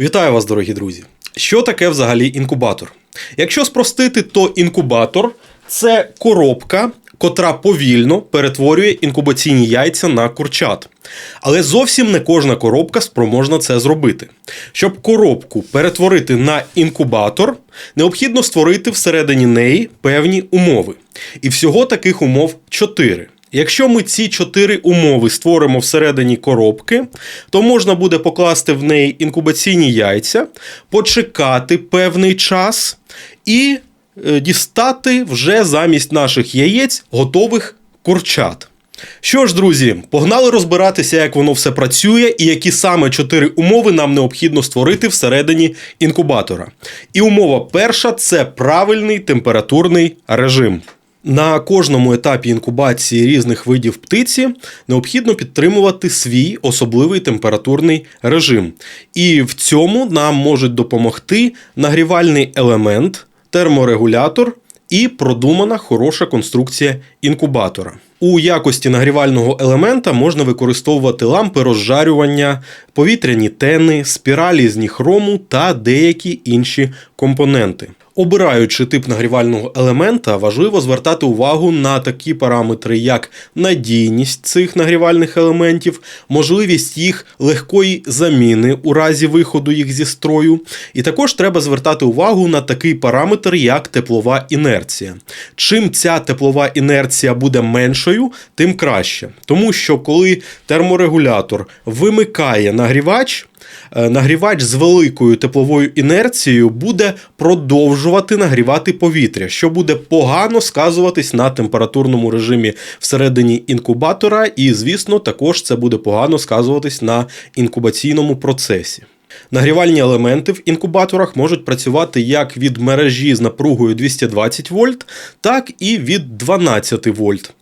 Вітаю вас, дорогі друзі! Що таке взагалі інкубатор? Якщо спростити, то інкубатор це коробка, котра повільно перетворює інкубаційні яйця на курчат. Але зовсім не кожна коробка спроможна це зробити. Щоб коробку перетворити на інкубатор, необхідно створити всередині неї певні умови. І всього таких умов чотири. Якщо ми ці чотири умови створимо всередині коробки, то можна буде покласти в неї інкубаційні яйця, почекати певний час і е, дістати вже замість наших яєць готових курчат. Що ж, друзі, погнали розбиратися, як воно все працює, і які саме чотири умови нам необхідно створити всередині інкубатора. І умова перша це правильний температурний режим. На кожному етапі інкубації різних видів птиці необхідно підтримувати свій особливий температурний режим. І в цьому нам можуть допомогти нагрівальний елемент, терморегулятор і продумана хороша конструкція інкубатора. У якості нагрівального елемента можна використовувати лампи розжарювання, повітряні тени, спіралі з ніхрому та деякі інші компоненти. Обираючи тип нагрівального елемента, важливо звертати увагу на такі параметри, як надійність цих нагрівальних елементів, можливість їх легкої заміни у разі виходу їх зі строю. І також треба звертати увагу на такий параметр, як теплова інерція. Чим ця теплова інерція буде меншою, тим краще. Тому що коли терморегулятор вимикає нагрівач, нагрівач з великою тепловою інерцією буде продовжувати нагрівати повітря, що буде погано сказуватись на температурному режимі всередині інкубатора, і, звісно, також це буде погано сказуватись на інкубаційному процесі. Нагрівальні елементи в інкубаторах можуть працювати як від мережі з напругою 220 вольт, так і від 12 вольт.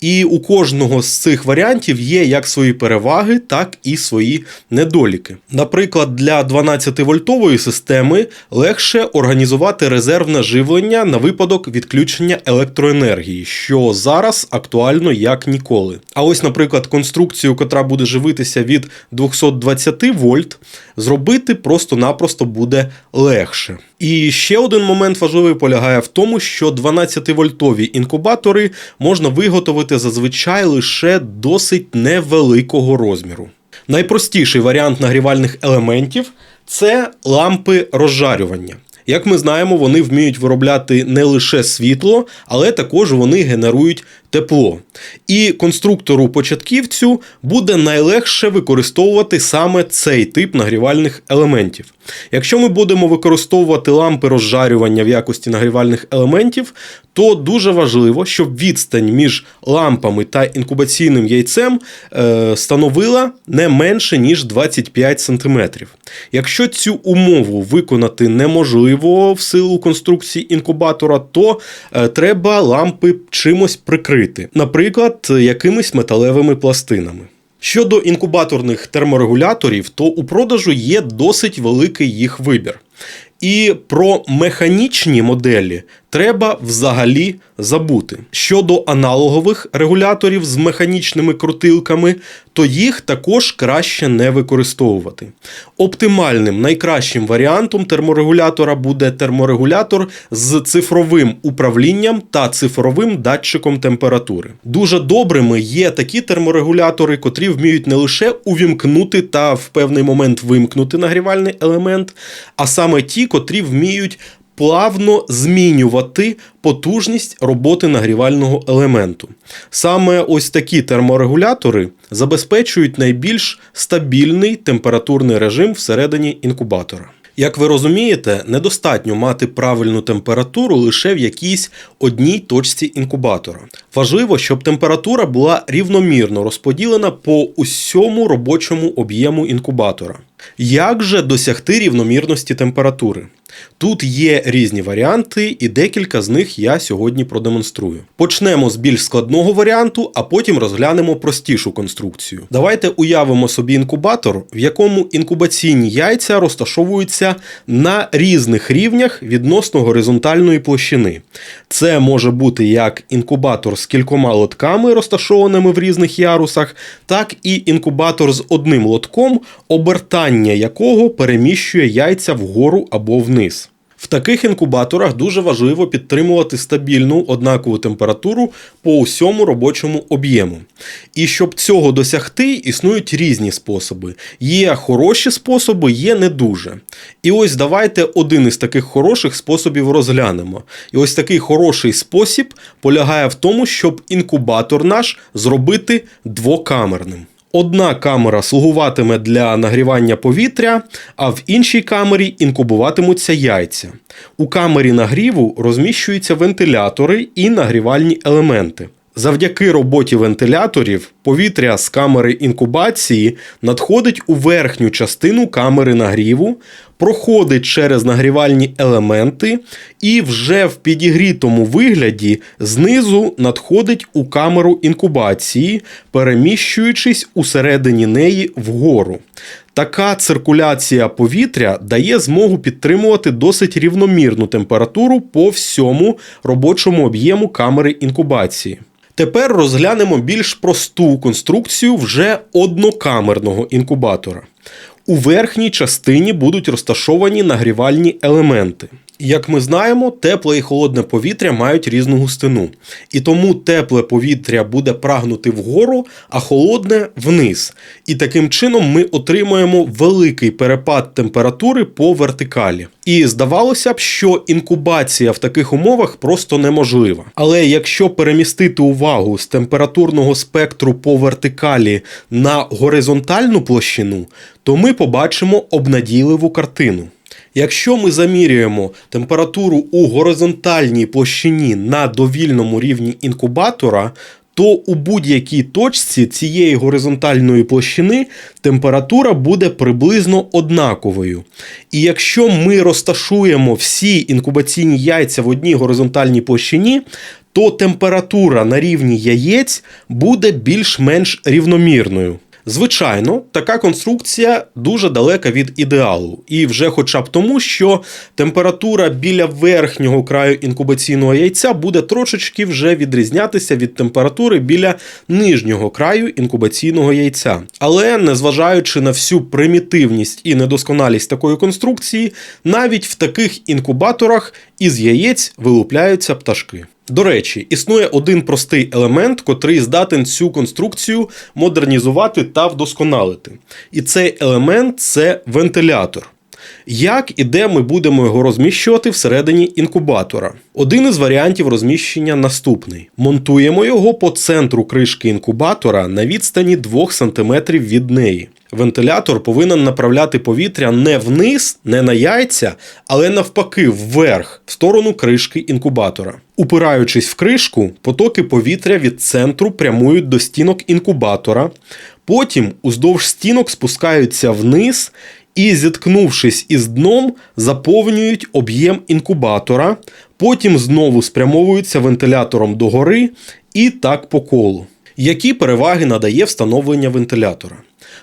І у кожного з цих варіантів є як свої переваги, так і свої недоліки. Наприклад, для 12-вольтової системи легше організувати резервне живлення на випадок відключення електроенергії, що зараз актуально як ніколи. А ось, наприклад, конструкцію, котра буде живитися від 220 вольт, зробити просто-напросто буде легше. І ще один момент важливий полягає в тому, що 12-вольтові інкубатори можна виготовити зазвичай лише досить невеликого розміру. Найпростіший варіант нагрівальних елементів це лампи розжарювання. Як ми знаємо, вони вміють виробляти не лише світло, але також вони генерують тепло. І конструктору початківцю буде найлегше використовувати саме цей тип нагрівальних елементів. Якщо ми будемо використовувати лампи розжарювання в якості нагрівальних елементів, то дуже важливо, щоб відстань між лампами та інкубаційним яйцем е, становила не менше ніж 25 см. Якщо цю умову виконати неможливо в силу конструкції інкубатора, то е, треба лампи чимось прикрити, наприклад, якимись металевими пластинами. Щодо інкубаторних терморегуляторів, то у продажу є досить великий їх вибір. І про механічні моделі треба взагалі забути. Щодо аналогових регуляторів з механічними крутилками, то їх також краще не використовувати. Оптимальним найкращим варіантом терморегулятора буде терморегулятор з цифровим управлінням та цифровим датчиком температури. Дуже добрими є такі терморегулятори, котрі вміють не лише увімкнути та в певний момент вимкнути нагрівальний елемент, а саме ті, котрі вміють плавно змінювати потужність роботи нагрівального елементу. Саме ось такі терморегулятори забезпечують найбільш стабільний температурний режим всередині інкубатора. Як ви розумієте, недостатньо мати правильну температуру лише в якійсь одній точці інкубатора. Важливо, щоб температура була рівномірно розподілена по усьому робочому об'єму інкубатора. Як же досягти рівномірності температури? Тут є різні варіанти, і декілька з них я сьогодні продемонструю. Почнемо з більш складного варіанту, а потім розглянемо простішу конструкцію. Давайте уявимо собі інкубатор, в якому інкубаційні яйця розташовуються на різних рівнях відносно горизонтальної площини. Це може бути як інкубатор з кількома лотками, розташованими в різних ярусах, так і інкубатор з одним лотком, обертання якого переміщує яйця вгору або вниз. В таких інкубаторах дуже важливо підтримувати стабільну однакову температуру по усьому робочому об'єму. І щоб цього досягти, існують різні способи. Є хороші способи, є не дуже. І ось давайте один із таких хороших способів розглянемо. І ось такий хороший спосіб полягає в тому, щоб інкубатор наш зробити двокамерним. Одна камера слугуватиме для нагрівання повітря, а в іншій камері інкубуватимуться яйця. У камері нагріву розміщуються вентилятори і нагрівальні елементи. Завдяки роботі вентиляторів повітря з камери інкубації надходить у верхню частину камери нагріву, проходить через нагрівальні елементи і вже в підігрітому вигляді знизу надходить у камеру інкубації, переміщуючись усередині неї вгору. Така циркуляція повітря дає змогу підтримувати досить рівномірну температуру по всьому робочому об'єму камери інкубації. Тепер розглянемо більш просту конструкцію вже однокамерного інкубатора. У верхній частині будуть розташовані нагрівальні елементи. Як ми знаємо, тепле і холодне повітря мають різну густину. І тому тепле повітря буде прагнути вгору, а холодне вниз. І таким чином ми отримуємо великий перепад температури по вертикалі. І здавалося б, що інкубація в таких умовах просто неможлива. Але якщо перемістити увагу з температурного спектру по вертикалі на горизонтальну площину, то ми побачимо обнадійливу картину. Якщо ми замірюємо температуру у горизонтальній площині на довільному рівні інкубатора, то у будь-якій точці цієї горизонтальної площини температура буде приблизно однаковою. І якщо ми розташуємо всі інкубаційні яйця в одній горизонтальній площині, то температура на рівні яєць буде більш-менш рівномірною. Звичайно, така конструкція дуже далека від ідеалу, і вже хоча б тому, що температура біля верхнього краю інкубаційного яйця буде трошечки вже відрізнятися від температури біля нижнього краю інкубаційного яйця. Але незважаючи на всю примітивність і недосконалість такої конструкції, навіть в таких інкубаторах із яєць вилупляються пташки. До речі, існує один простий елемент, котрий здатен цю конструкцію модернізувати та вдосконалити. І цей елемент це вентилятор. Як і де ми будемо його розміщувати всередині інкубатора? Один із варіантів розміщення наступний: монтуємо його по центру кришки інкубатора на відстані 2 см від неї. Вентилятор повинен направляти повітря не вниз, не на яйця, але навпаки, вверх, в сторону кришки інкубатора. Упираючись в кришку, потоки повітря від центру прямують до стінок інкубатора, потім уздовж стінок спускаються вниз і, зіткнувшись із дном, заповнюють об'єм інкубатора, потім знову спрямовуються вентилятором догори і так по колу. Які переваги надає встановлення вентилятора?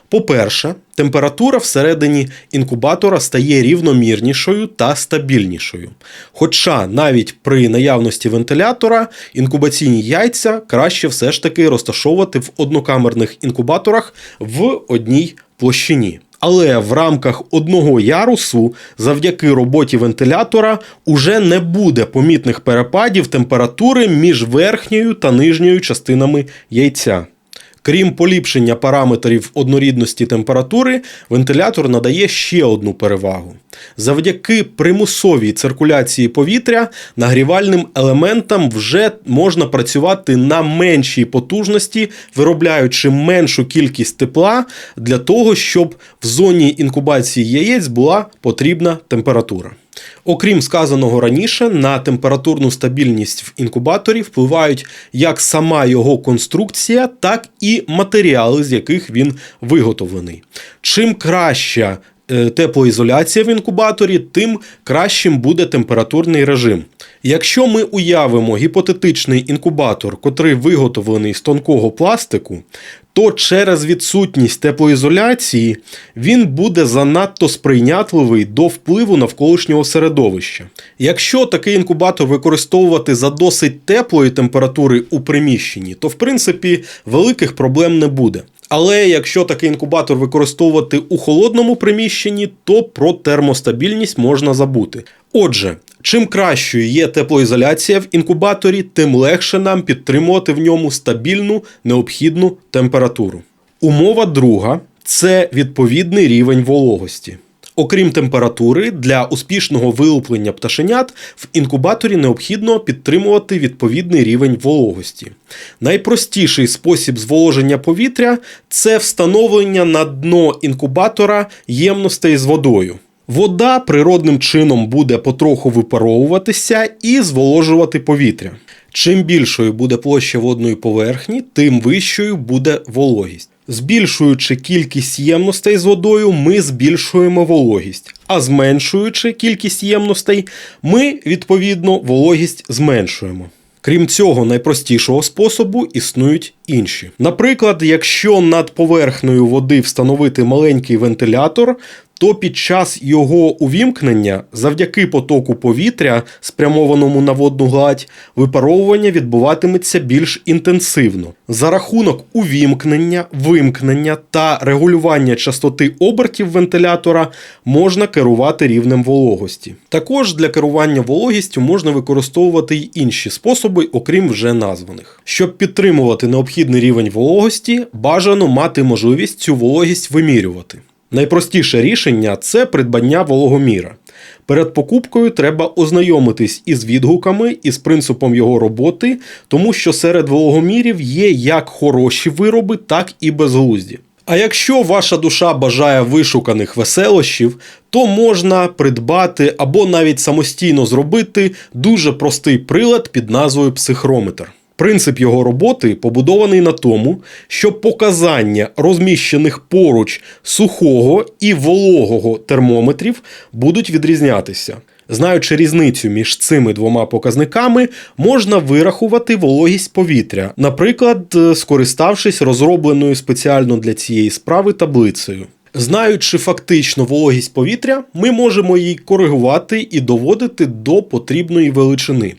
По-перше, температура всередині інкубатора стає рівномірнішою та стабільнішою. Хоча навіть при наявності вентилятора інкубаційні яйця краще все ж таки розташовувати в однокамерних інкубаторах в одній площині. Але в рамках одного ярусу, завдяки роботі вентилятора, уже не буде помітних перепадів температури між верхньою та нижньою частинами яйця. Крім поліпшення параметрів однорідності температури, вентилятор надає ще одну перевагу. Завдяки примусовій циркуляції повітря нагрівальним елементам вже можна працювати на меншій потужності, виробляючи меншу кількість тепла для того, щоб в зоні інкубації яєць була потрібна температура. Окрім сказаного раніше, на температурну стабільність в інкубаторі впливають як сама його конструкція, так і матеріали, з яких він виготовлений. Чим краща е, теплоізоляція в інкубаторі, тим кращим буде температурний режим. Якщо ми уявимо гіпотетичний інкубатор, котрий виготовлений з тонкого пластику, то через відсутність теплоізоляції він буде занадто сприйнятливий до впливу навколишнього середовища. Якщо такий інкубатор використовувати за досить теплої температури у приміщенні, то в принципі великих проблем не буде. Але якщо такий інкубатор використовувати у холодному приміщенні, то про термостабільність можна забути. Отже, чим кращою є теплоізоляція в інкубаторі, тим легше нам підтримувати в ньому стабільну необхідну температуру. Умова друга це відповідний рівень вологості. Окрім температури, для успішного вилуплення пташенят в інкубаторі необхідно підтримувати відповідний рівень вологості. Найпростіший спосіб зволоження повітря це встановлення на дно інкубатора ємностей з водою. Вода природним чином буде потроху випаровуватися і зволожувати повітря. Чим більшою буде площа водної поверхні, тим вищою буде вологість. Збільшуючи кількість ємностей з водою, ми збільшуємо вологість, а зменшуючи кількість ємностей, ми відповідно вологість зменшуємо. Крім цього, найпростішого способу існують інші. Наприклад, якщо над поверхнею води встановити маленький вентилятор, то під час його увімкнення, завдяки потоку повітря, спрямованому на водну гладь, випаровування відбуватиметься більш інтенсивно. За рахунок увімкнення, вимкнення та регулювання частоти обертів вентилятора можна керувати рівнем вологості. Також для керування вологістю можна використовувати й інші способи, окрім вже названих. Щоб підтримувати необхідний рівень вологості, бажано мати можливість цю вологість вимірювати. Найпростіше рішення це придбання вологоміра. Перед покупкою треба ознайомитись із відгуками і з принципом його роботи, тому що серед вологомірів є як хороші вироби, так і безглузді. А якщо ваша душа бажає вишуканих веселощів, то можна придбати або навіть самостійно зробити дуже простий прилад під назвою психрометр. Принцип його роботи побудований на тому, що показання розміщених поруч сухого і вологого термометрів будуть відрізнятися. Знаючи різницю між цими двома показниками, можна вирахувати вологість повітря, наприклад, скориставшись розробленою спеціально для цієї справи таблицею. Знаючи фактично вологість повітря, ми можемо її коригувати і доводити до потрібної величини.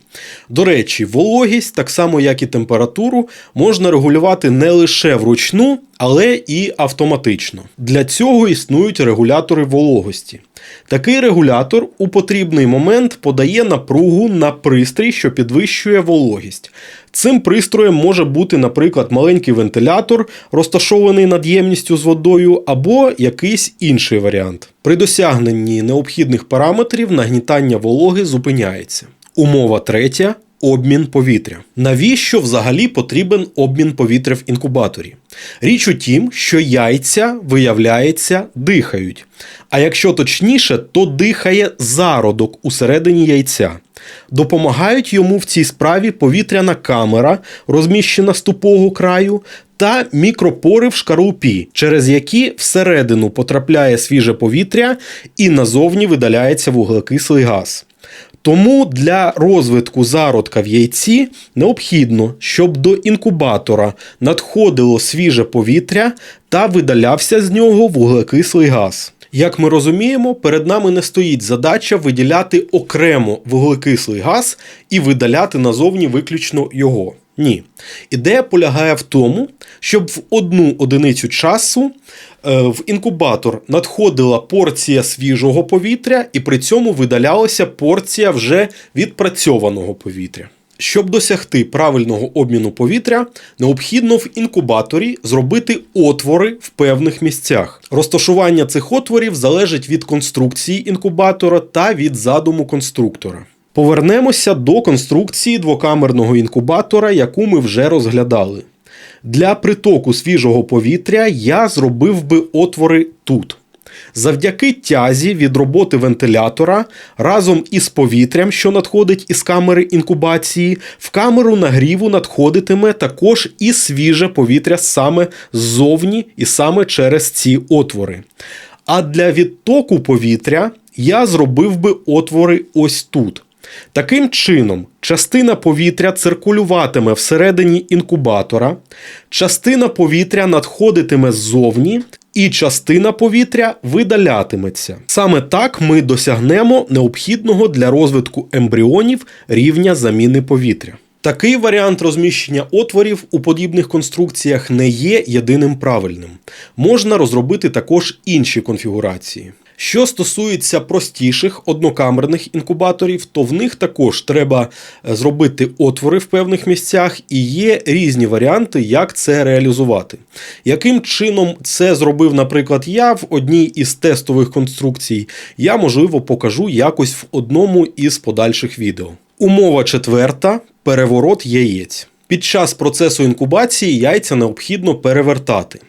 До речі, вологість, так само як і температуру, можна регулювати не лише вручну, але і автоматично. Для цього існують регулятори вологості. Такий регулятор у потрібний момент подає напругу на пристрій, що підвищує вологість. Цим пристроєм може бути, наприклад, маленький вентилятор, розташований над ємністю з водою, або якийсь інший варіант. При досягненні необхідних параметрів нагнітання вологи зупиняється. Умова третя. Обмін повітря. Навіщо взагалі потрібен обмін повітря в інкубаторі? Річ у тім, що яйця, виявляється, дихають. А якщо точніше, то дихає зародок усередині яйця. Допомагають йому в цій справі повітряна камера, розміщена з тупого краю, та мікропори в шкарлупі, через які всередину потрапляє свіже повітря і назовні видаляється вуглекислий газ. Тому для розвитку зародка в яйці необхідно, щоб до інкубатора надходило свіже повітря та видалявся з нього вуглекислий газ. Як ми розуміємо, перед нами не стоїть задача виділяти окремо вуглекислий газ і видаляти назовні виключно його. Ні. Ідея полягає в тому, щоб в одну одиницю часу е, в інкубатор надходила порція свіжого повітря, і при цьому видалялася порція вже відпрацьованого повітря. Щоб досягти правильного обміну повітря, необхідно в інкубаторі зробити отвори в певних місцях. Розташування цих отворів залежить від конструкції інкубатора та від задуму конструктора. Повернемося до конструкції двокамерного інкубатора, яку ми вже розглядали. Для притоку свіжого повітря я зробив би отвори тут. Завдяки тязі від роботи вентилятора разом із повітрям, що надходить із камери інкубації, в камеру нагріву надходитиме також і свіже повітря саме ззовні і саме через ці отвори. А для відтоку повітря я зробив би отвори ось тут. Таким чином, частина повітря циркулюватиме всередині інкубатора, частина повітря надходитиме ззовні, і частина повітря видалятиметься. Саме так ми досягнемо необхідного для розвитку ембріонів рівня заміни повітря. Такий варіант розміщення отворів у подібних конструкціях не є єдиним правильним. Можна розробити також інші конфігурації. Що стосується простіших однокамерних інкубаторів, то в них також треба е, зробити отвори в певних місцях, і є різні варіанти, як це реалізувати. Яким чином це зробив, наприклад, я в одній із тестових конструкцій, я можливо покажу якось в одному із подальших відео. Умова четверта переворот яєць. Під час процесу інкубації яйця необхідно перевертати.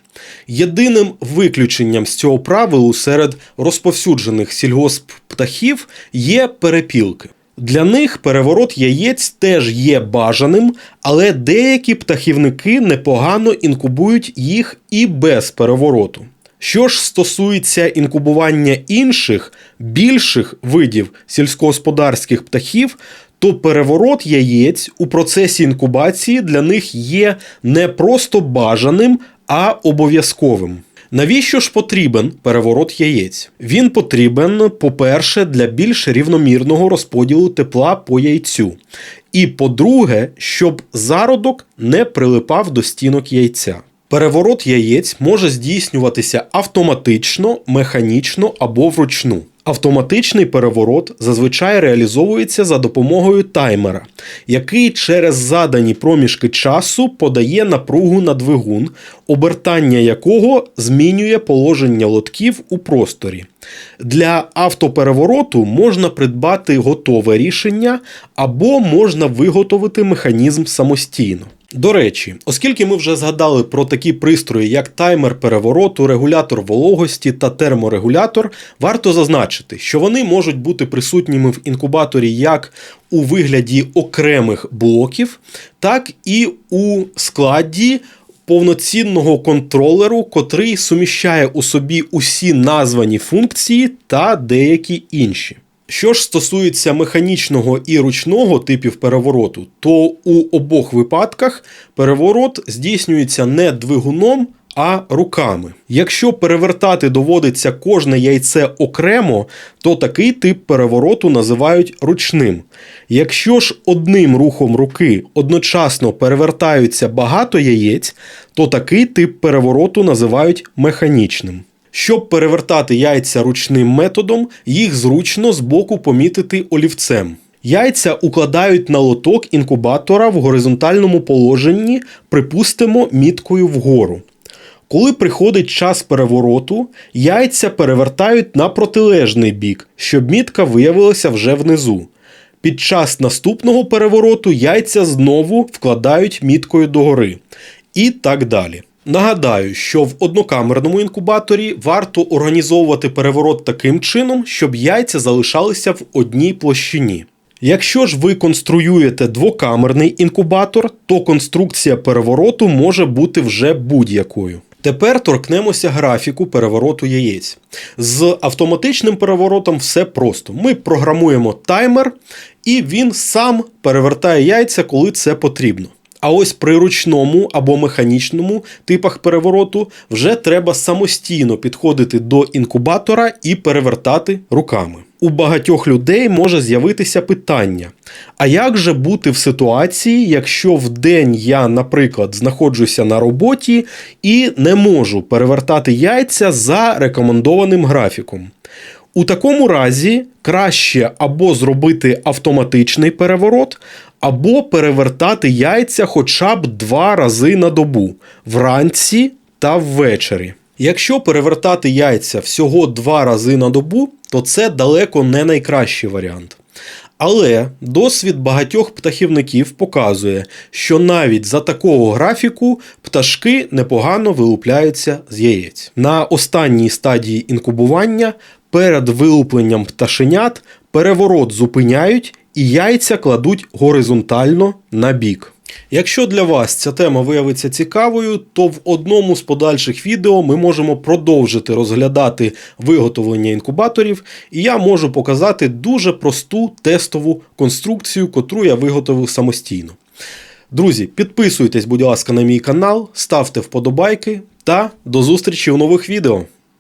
Єдиним виключенням з цього правилу серед розповсюджених сільгосп птахів є перепілки. Для них переворот яєць теж є бажаним, але деякі птахівники непогано інкубують їх і без перевороту. Що ж стосується інкубування інших, більших видів сільськогосподарських птахів, то переворот яєць у процесі інкубації для них є не просто бажаним, а обов'язковим. Навіщо ж потрібен переворот яєць? Він потрібен, по-перше, для більш рівномірного розподілу тепла по яйцю. І по-друге, щоб зародок не прилипав до стінок яйця. Переворот яєць може здійснюватися автоматично, механічно або вручну. Автоматичний переворот зазвичай реалізовується за допомогою таймера, який через задані проміжки часу подає напругу на двигун, обертання якого змінює положення лотків у просторі. Для автоперевороту можна придбати готове рішення або можна виготовити механізм самостійно. До речі, оскільки ми вже згадали про такі пристрої, як таймер перевороту, регулятор вологості та терморегулятор, варто зазначити, що вони можуть бути присутніми в інкубаторі як у вигляді окремих блоків, так і у складі повноцінного контролеру, котрий суміщає у собі усі названі функції та деякі інші. Що ж стосується механічного і ручного типів перевороту, то у обох випадках переворот здійснюється не двигуном, а руками. Якщо перевертати доводиться кожне яйце окремо, то такий тип перевороту називають ручним. Якщо ж одним рухом руки одночасно перевертаються багато яєць, то такий тип перевороту називають механічним. Щоб перевертати яйця ручним методом, їх зручно збоку помітити олівцем. Яйця укладають на лоток інкубатора в горизонтальному положенні, припустимо, міткою вгору. Коли приходить час перевороту, яйця перевертають на протилежний бік, щоб мітка виявилася вже внизу. Під час наступного перевороту яйця знову вкладають міткою догори. І так далі. Нагадаю, що в однокамерному інкубаторі варто організовувати переворот таким чином, щоб яйця залишалися в одній площині. Якщо ж ви конструюєте двокамерний інкубатор, то конструкція перевороту може бути вже будь-якою. Тепер торкнемося графіку перевороту яєць. З автоматичним переворотом все просто. Ми програмуємо таймер, і він сам перевертає яйця, коли це потрібно. А ось при ручному або механічному типах перевороту вже треба самостійно підходити до інкубатора і перевертати руками. У багатьох людей може з'явитися питання: а як же бути в ситуації, якщо в день я, наприклад, знаходжуся на роботі і не можу перевертати яйця за рекомендованим графіком? У такому разі краще або зробити автоматичний переворот, або перевертати яйця хоча б два рази на добу вранці та ввечері. Якщо перевертати яйця всього два рази на добу, то це далеко не найкращий варіант. Але досвід багатьох птахівників показує, що навіть за такого графіку пташки непогано вилупляються з яєць. На останній стадії інкубування перед вилупленням пташенят переворот зупиняють і яйця кладуть горизонтально на бік. Якщо для вас ця тема виявиться цікавою, то в одному з подальших відео ми можемо продовжити розглядати виготовлення інкубаторів, і я можу показати дуже просту тестову конструкцію, котру я виготовив самостійно. Друзі, підписуйтесь, будь ласка, на мій канал, ставте вподобайки та до зустрічі у нових відео.